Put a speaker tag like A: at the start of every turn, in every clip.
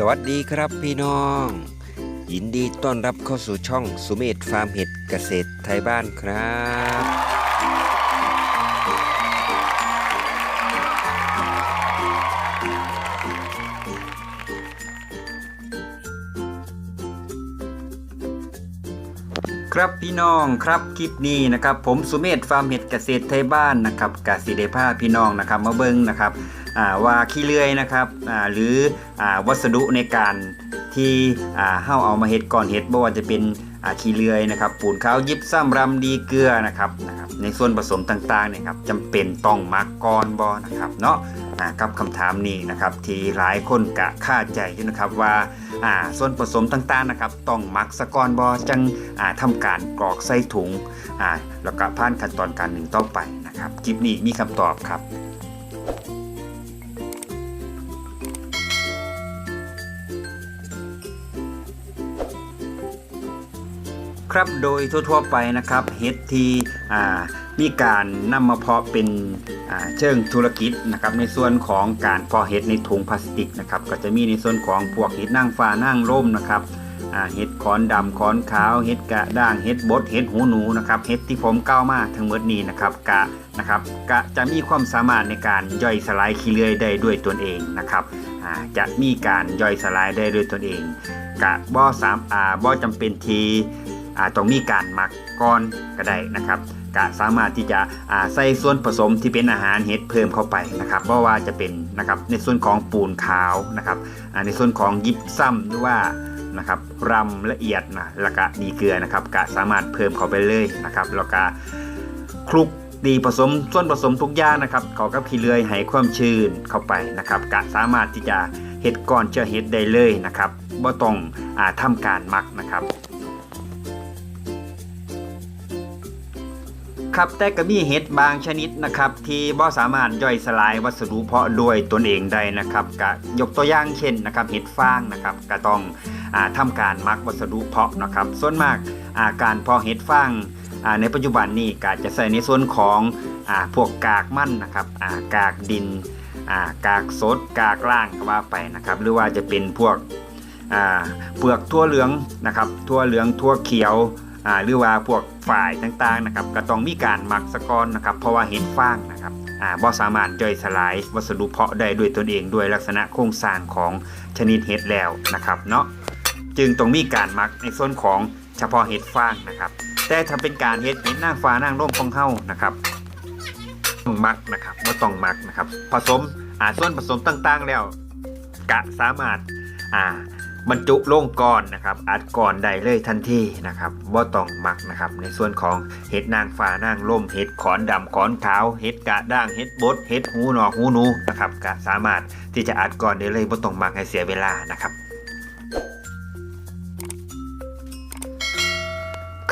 A: สวัสดีครับพี่น้อง ยินดีต้อนรับเข้าสู่ช่องสุเมธฟาร์มเห็ดเกษตรไทยบ้านครับ ครับพี่น้องครับคลิปนี้นะครับ ผมสุเมธฟาร์มเห็ดเกษตรไทยบ้านนะครับกสิเดภาพี่น้องนะครับมาเบิ้งนะครับ ว่าขี้เลื่อยนะครับหรืออวัสดุในการที่อ่าเฮาเอามาเห็ดก่อนเห็ดบ่ว่าจะเป็นขี้เลื่อยนะครับปูนขาวยิบซ้ำรำดีเกลือนะครับนะครับในส่วนผสมต่างๆเนี่ยครับจำเป็นต้องมักก่อนบ่นะครับเนาะกับคำถามนี้นะครับที่หลายคนกะคาใจอยู่นะครับว่าส่วนผสมต่างๆนะครับต้องมักสะกอนบ่จังอ่าทำการกรอกใส่ถุงแล้วก็ผ่านขั้นตอนการหนึ่งต่อไปนะครับคลิปนี้มีคำตอบครับ ครับโดยทั่วๆไปนะครับเห็ดที่มีการนำมาเพาะเป็นเชิงธุรกิจนะครับในส่วนของการเพาะเห็ดในถุงพลาสติกนะครับก็จะมีในส่วนของพวกเห็ดนางฟ้านางร่มนะครับเห็ดขอนดำขอนขาวเห็ดกะด้างเห็ดบดเห็ดหูหนูนะครับเห็ดที่ผมก้าวมาทั้งหมดนี้นะครับกะนะครับกะจะมีความสามารถในการย่อยสลายขี้เลื่อยได้ด้วยตนเองนะครับจะมีการย่อยสลายได้ด้วยตนเองกะบ่อสามอ่าบ่อจำเป็นที ต้องมีการหมักก่อนก็ได้นะครับกะสามารถที่จะใส่ส่วนผสมที่เป็นอาหารเห็ดเพิ่มเข้าไปนะครับเพราะว่าจะเป็นนะครับในส่วนของปูนขาวนะครับในส่วนของยิบซ้ำหรือว่านะครับรำละเอียดนะแล้วก็ดีเกลือนะครับกะสามารถเพิ่มเข้าไปเลยนะครับแล้วก็คลุกดีผสมส่วนผสมทุกอย่างนะครับเขากับขี้เลื่อยให้ความชื้นเข้าไปนะครับกะสามารถที่จะเห็ดก่อนเจอเห็ดได้เลยนะครับบ่ต้องอ่าทำการหมักนะครับ ครับแต่ก็มีเห็ดบางชนิดนะครับที่บ่สามารถย่อยสลายวัสดุเพาะด้วยตนเองได้นะครับก็ยกตัวอย่างเช่นนะครับเห็ดฟางนะครับก็ต้องอาทำการมักวัสดุเพาะนะครับส่วนมากอาการเพาะเห็ดฟางในปัจจุบันนี้ก็จะใส่ในส่วนของอพวกกากมันนะครับากากดินากากสดกากล่างก็ว่าไปนะครับหรือว่าจะเป็นพวกเปลือกทั่วเหลืองนะครับทั่วเหลืองทั่วเขียว หรือว่าพวกฝ่ายต่างๆนะครับก็ต้องมีการหมักสะกอนนะครับเพราะว่าเห็ดฟางนะครับอ่าบ่สามารถย่อยสลายวัสดุเพาะได้ด้วยตนเองด้วยลักษณะโครงสร้างของชนิดเห็ดแล้วนะครับเนาะจึงต้องมีการหมักในส่วนของเฉพาะเห็ดฟางนะครับ แต่ถ้าเป็นการเห็ดเห็ดนางฟ้านางร่มของเฮานะครับต้องหมักนะครับบ่ต้องหมักนะครับ ผสมอ่าส่วนผสมต่างๆแล้วกะสามารถอ่า บรรจุลงก่อนนะครับอัดก่อนได้เลยทันทีนะครับว่ต้องหมักนะครับ ในส่วนของเห็ดนางฟ้านางร่มเห็ดขอนดำขอนขาวเห็ดกะด้างเห็ดบดเห็ดหูหนอกหูหนูนะครับก็สามารถที่จะอัดก่อนได้เลยว่ต้องหมักให้เสียเวลานะครับ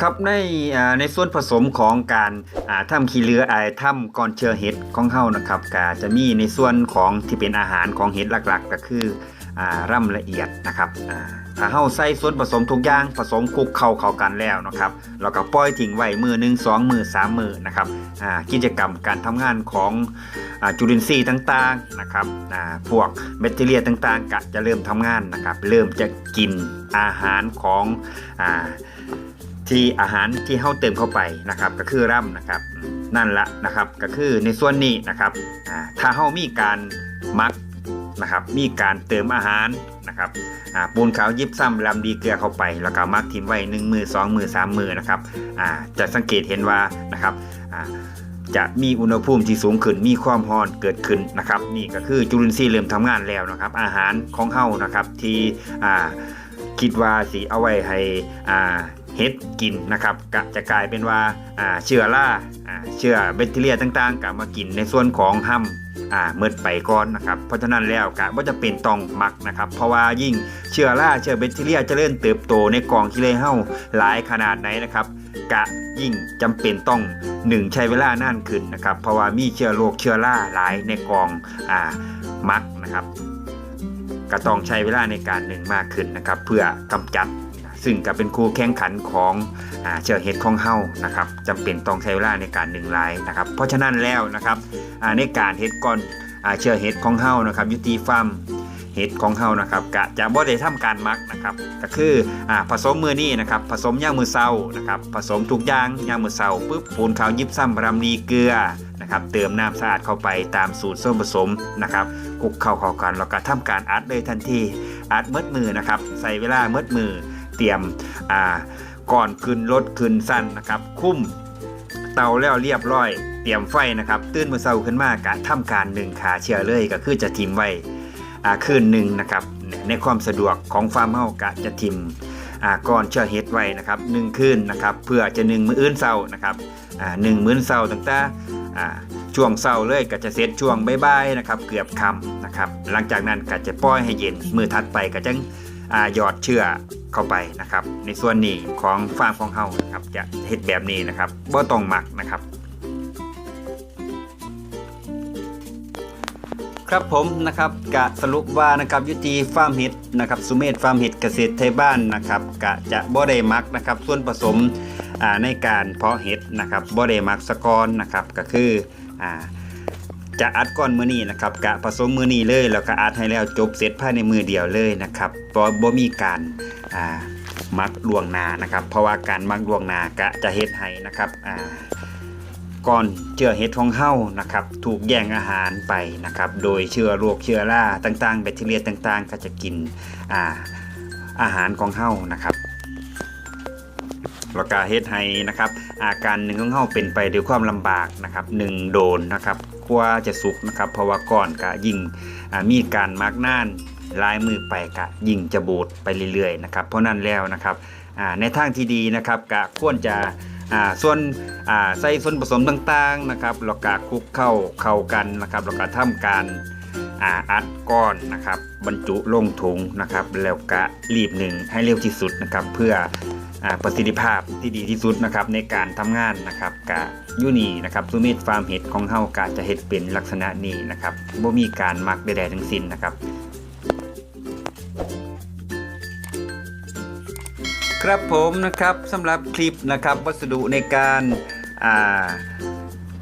A: ครับในในส่วนผสมของการอ่าทำขี้เรือไอทำก่อนเชื้อเห็ดของเฮานะครับก็จะมีในส่วนของที่เป็นอาหารของเห็ดหลักๆ ก็คือ ร่ำละเอียดนะครับถ้าเฮาใส่ส่วนผสมทุกอย่างผสมคลุกเข้าเข้ากันแล้วนะครับแล้วก็ปล่อยทิ้งไว้มือหนึ่งสองมือสามมือนะครับกิจกรรมการทำงานของอจุลินทรีย์ต่างๆนะครับพวกแบคทีเรียต่างๆก็จะเริ่มทำงานนะครับเริ่มจะกินอาหารของอที่อาหารที่เฮาเติมเข้าไปนะครับก็คือร่ำนะครับนั่นละนะครับก็คือในส่วนนี้นะครับถ้าเฮามีการมัก นะครับ มีการเติมอาหารนะครับอ่าปูนขาวยิบซ้ำลำดีเกลือเข้าไป แล้วก็มักทิ้งไว้หนึ่งมือสองมือสามมือนะครับอ่าจะสังเกตเห็นว่านะครับอ่าจะมีอุณหภูมิที่สูงขึ้น มีความร้อนเกิดขึ้นนะครับ นี่ก็คือจุลินทรีย์เริ่มทำงานแล้วนะครับ อาหารของเฮานะครับที่อ่าคิดว่าสีเอาไว้ให้อ่าเฮ็ดกินนะครับกจะกลายเป็นว่าเชื้อราเชื้อแบคทีเรียต่างๆก็มากินในส่วนของห้ำ อ่าเมิดไปก่อนนะครับ เพราะฉะนั้นแล้วก็บ่าจะเป็นตองมักนะครับ เพราะว่ายิ่งเชื้อราเชื้อแบคทีเรียจะเริญเติบโตในกองขี้เลเฮาหลายขนาดไหนนะครับกะยิ่งจำเป็นต้องหนึ่งใช้เวลานานขึ้นนะครับ เพราะว่ามีเชื้อโรคเชื้อราหลายในกองอ่ามักนะครับก็ต้องใช้เวลาในการหนึ่งมากขึ้นนะครับ เพื่อกำจัด ซึ่งก็เป็นคู่แข่งขันของอเชื้อเห็ดของเฮานะครับจำเป็นต้องใช้เวลาในการหนึ่งลายนะครับเพราะฉะนั้นแล้วนะครับในการเห็ดก่อนอเชื้อเห็ดของเฮานะครับยุติฟาร์มเห็ดของเฮานะครับกะจะบ่ได้ทำการมักนะครับก็คืออ่าผสมมือนี้นะครับผสมย่างมือเศร้านะครับผสมทุกอย่างย่างมือเศร้าปุ๊บปูนขาวยิบซ้ำรำนีเกลือนะครับเติมน้ำสะอาดเข้าไปตามสูตรส่วนผสมนะครับคลุกเข้าเข้ากันแล้วก็ทำการอัดเลยทันทีอัดเมดมือนะครับใส่เวลาเมดมือ เตรียมอ่าก่อนขึ้นรถขึ้นสั้นนะครับ คุ้มเตาแล้วเรียบร้อยเตรียมไฟนะครับ ตื่นมือเช้าขึ้นมากะทำการหนึ่งขาเชื่อเลยก็คือจะทิมไว้อ่าคืนหนึ่งนะครับในความสะดวกของฟาร์มเฮากะจะทิมอ่าก่อนเชื่อเฮ็ดไว้นะครับหนึ่งคืนนะครับ เพื่อจะหนึ่งมื้ออื่นเช้านะครับอ่าหนึ่งมื้อเช้าตั้งแต่อ่าช่วงเช้าเลยก็จะเสร็จช่วงบ่ายๆนะครับ เกือบค่ำนะครับ หลังจากนั้นก็จะปล่อยให้เย็นมือถัดไปก็จังหยอดเชื่อ เข้าไปนะครับ ในส่วนนี้ของฟาร์มของเฮานะครับจะเฮ็ดแบบนี้นะครับบ่ต้องหมักนะครับ ครับผมนะครับกะสรุปว่านะครับยุติฟาร์มเห็ดนะครับสุเมธฟาร์มเห็ดเกษตรไทยบ้านนะครับกะจะบ่ได้มักนะครับส่วนผสมในการเพาะเห็ดนะครับบ่ได้มักสกอนนะครับก็คืออ่าจะอัดก้อนมือนี้นะครับกะผสมมือนี้เลยแล้วก็อัดให้แล้วจบเสร็จภายในมือเดียวเลยนะครับบ่มีการ อ่ามักลวงนานะครับ เพราะว่าการมักลวงนากะจะเฮ็ดให้นะครับอ่าก่อนเชื้อเห็ดของเฮานะครับ ถูกแย่งอาหารไปนะครับ โดยเชื้อโรคเชื้อราต่างๆ แบคทีเรียต่างๆ ก็จะกินอ่าอาหารของเฮานะครับแล้วก็เฮ็ดให้นะครับ อาการหนึ่งของเฮาเป็นไปด้วยความลำบากนะครับหนึ่งโดนนะครับกว่าจะสุกนะครับ เพราะว่าก่อนก็ยิ่งมีการมักน่าน ลายมือไปก็ยิ่งจะบูดไปเรื่อยๆนะครับเพราะนั้นแล้วนะครับในทางที่ดีนะครับก็ควรจะส่วนใส่ส่วนผสมต่างๆนะครับแล้วก็คลุกเข้าเข้ากันนะครับแล้วก็ทำการอาัดก้อนนะครับบรรจุลงถุงนะครับแล้วก็รีบหนึ่งให้เร็วที่สุดนะครับเพื่ออประสิทธิภาพที่ดีที่สุดนะครับในการทำงานนะครับกะยูนีนะครับซูมิตฟาร์มเห็ดของเฮากะจะเห็ดเป็นลักษณะนี้นะครับบ่มีการมักใดๆทั้งสิ้นนะครับ ครับผมนะครับสำหรับคลิปนะครับวัสดุในการอ่า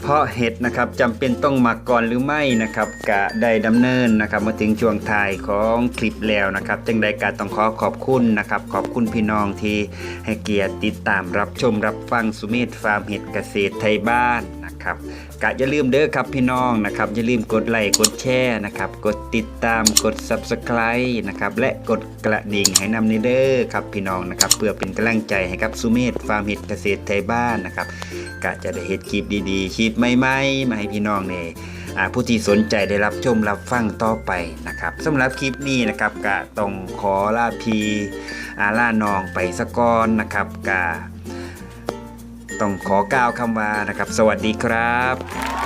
A: เพาะเห็ดนะครับจำเป็นต้องหมักก่อนหรือไม่นะครับกะได้ดำเนินนะครับมาถึงช่วงท้ายของคลิปแล้วนะครับจึงได้การต้องขอขอบคุณนะครับขอบคุณพี่น้องที่ให้เกียรติติดตามรับชมรับฟังสุเมธฟาร์มเห็ดเกษตรไทยบ้านนะครับกะอย่าลืมเด้อครับพี่น้องนะครับอย่าลืมกดไลค์กดแชร์นะครับกดติดตามกด subscribe นะครับและกดกระดิ่งให้นำในเด้อครับพี่น้องนะครับเพื่อเป็นกำลังใจให้กับสุเมธฟาร์มเห็ดเกษตรไทยบ้านนะครับ ก็จะได้เห็ดคลิปดีๆคลิปใหม่ๆมาให้พี่น้องเนี่ยผู้ที่สนใจได้รับชมรับฟังต่อไปนะครับสำหรับคลิปนี้นะครับก็ต้องขอลาพีอาล่านองไปสะก่อนนะครับก็ต้องขอกล่าวคำว่านะครับ สวัสดีครับ